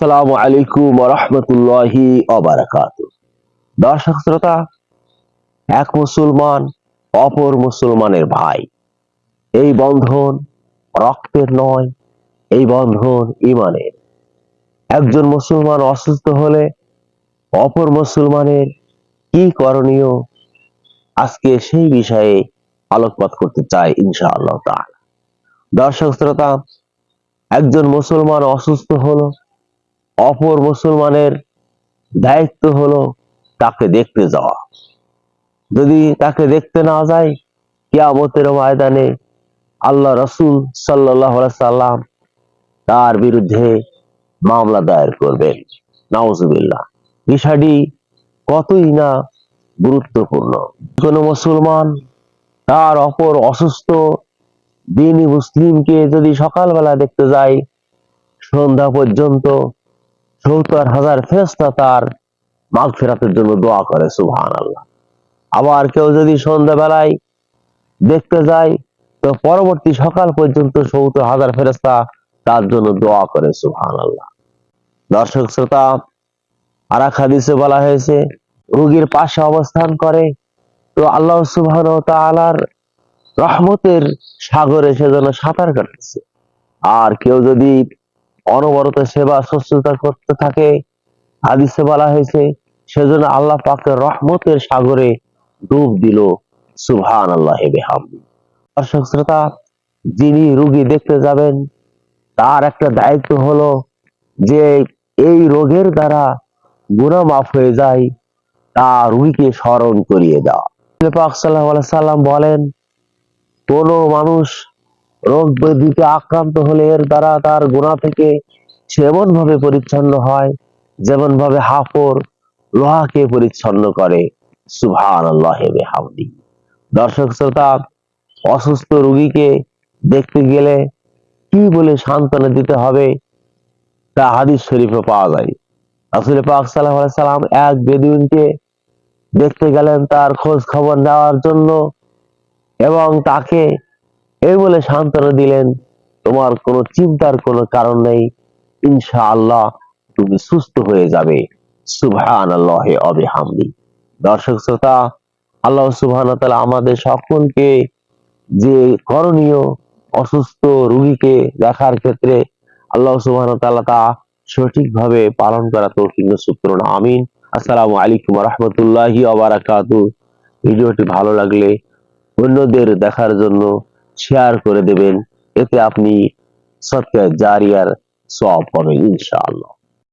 সালামু আলাইকুম রহমতুল্লাহি অবরাকাত দর্শক শ্রোতা, এক মুসলমান অপর মুসলমানের ভাই। এই বন্ধন রক্তের নয়, এই বন্ধন ইমানের একজন মুসলমান অসুস্থ হলে অপর মুসলমানের কি করণীয়? আজকে সেই বিষয়ে আলোকপাত করতে চাই ইনশাআল্লাহ তাআলা। দর্শক শ্রোতা, একজন মুসলমান অসুস্থ হলো অপর মুসলমানের দায়িত্ব হলো তাকে দেখতে যাওয়া। যদি তাকে দেখতে না যায়, কিয়ামতের ময়দানে আল্লাহ রসুল সাল্লাহ সাল্লাম তার বিরুদ্ধে মামলা দায়ের করবেন। নাউজুবিল্লাহ। বিষয়টি কতই না গুরুত্বপূর্ণ। কোন মুসলমান তার অপর অসুস্থ দিনী মুসলিমকে যদি সকালবেলা দেখতে যায়, সন্ধ্যা পর্যন্ত সত্তর হাজার ফেরেস্তা তার মাঘ ফেরাতের জন্য দোয়া করে সুবহান আল্লাহ আবার কেউ যদি সন্ধ্যাবেলায় দেখতে যায়, তো পরবর্তী সকাল পর্যন্ত সত্তর হাজার ফেরেস্তা তার জন্য দোয়া করে সুবহান আল্লাহ দর্শক শ্রোতা আর এক হাদিসে বলা হয়েছে, রুগীর পাশে অবস্থান করে, তো আল্লাহ সুবহান তাআলার রহমতের সাগরে সে যেন সাঁতার কাটতেছে আর কেউ যদি অনবরত সেবা শুশ্রূষা করতে থাকে। হাদিসে বলা হয়েছে, সেজন্য আল্লাহ পাকের রহমতের সাগরে ডুব দিল। সুবহান আল্লাহ বেহামদি। দর্শক শ্রোতা, যিনি রুগী দেখতে যাবেন, তার একটা দায়িত্ব হলো যে এই রোগের দ্বারা গুনাহ মাফ হয়ে যায় তা রুগীকে স্মরণ করিয়ে দেওয়া। সাল্লাম বলেন, কোন মানুষ রোগ ব্যাধিতে আক্রান্ত হলে এর দ্বারা তার গুণা থেকে সেমন ভাবে পরিচ্ছন্ন হয় যেমন ভাবে হাফর লোহাকে পরিচ্ছন্ন করে। সুভান দর্শক শ্রোতা, অসুস্থ রুগীকে দেখতে গেলে কি বলে সান্ত্বনা দিতে হবে তা হাদিস শরীফে পাওয়া যায়। রাসূল পাক সাল্লাম এক বেদুইনকে দেখতে গেলেন তার খোঁজ খবর নেওয়ার জন্য এবং তাকে এই বলে সান্ত্বনা দিলেন, তোমার কোনো চিন্তার কোনো কারণ নেই, ইনশাআল্লাহ তুমি সুস্থ হয়ে যাবে। সুবহান আল্লাহে অবিহামদি দর্শক শ্রোতা, আল্লাহ তাআলা আমাদের সকলকে যে করণীয় অসুস্থ রোগীকে দেখার ক্ষেত্রে আল্লাহ সুবহান তাআলা তা সঠিকভাবে পালন করা তৌফিক নসিব করুন। আমিন। আসসালামু আলাইকুম রহমতুল্লাহি ওয়া ভিডিওটি ভালো লাগলে অন্যদের দেখার জন্য শেয়ার করে দেবেন এতে আপনি সত্যি জারিয়ার সব পাবেন ইনশাআল্লাহ।